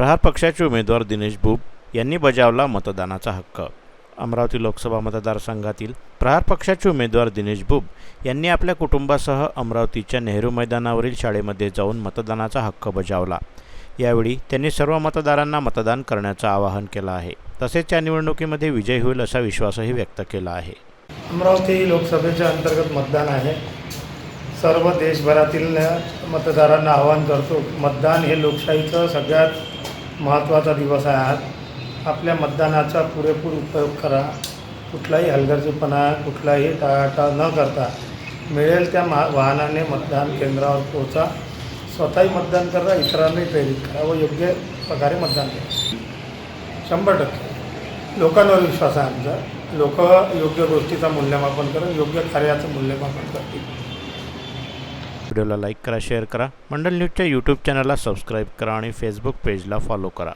प्रहार पक्षाचे उमेदवार दिनेश बुब यांनी बजावला मतदानाचा हक्क. अमरावती लोकसभा मतदारसंघातील प्रहार पक्षाचे उमेदवार दिनेश बुब यांनी आपल्या कुटुंबासह अमरावतीच्या नेहरू मैदानावरील शाळेमध्ये जाऊन मतदानाचा हक्क बजावला. यावेळी त्यांनी सर्व मतदारांना मतदान करण्याचं आवाहन केलं आहे. तसेच या निवडणुकीमध्ये विजय होईल असा विश्वासही व्यक्त केला आहे. अमरावती लोकसभेच्या अंतर्गत मतदान आहे. सर्व देशभरातील मतदारांना आवाहन करतो मतदान हे लोकशाहीचं सगळ्यात महत्त्वाचा दिवस आहे आज. आपल्या मतदानाचा पुरेपूर उपयोग करा. कुठलाही हलगर्जीपणा कुठलाही टाळाटाळ न करता मिळेल त्या मा वाहनाने मतदान केंद्रावर पोहोचा. स्वतःही मतदान करा इतरांनाही प्रेरित करा व योग्य प्रकारे मतदान करा. शंभर टक्के. लोकांवर विश्वास आहे आमचा. लोक योग्य गोष्टीचा मूल्यमापन करून योग्य कार्याचं मूल्यमापन करतील. व्हिडिओला लाईक करा शेअर करा. मंडल न्यूजच्या यूट्यूब चॅनलला सबस्क्राईब करा आणि फेसबुक पेजला फॉलो करा.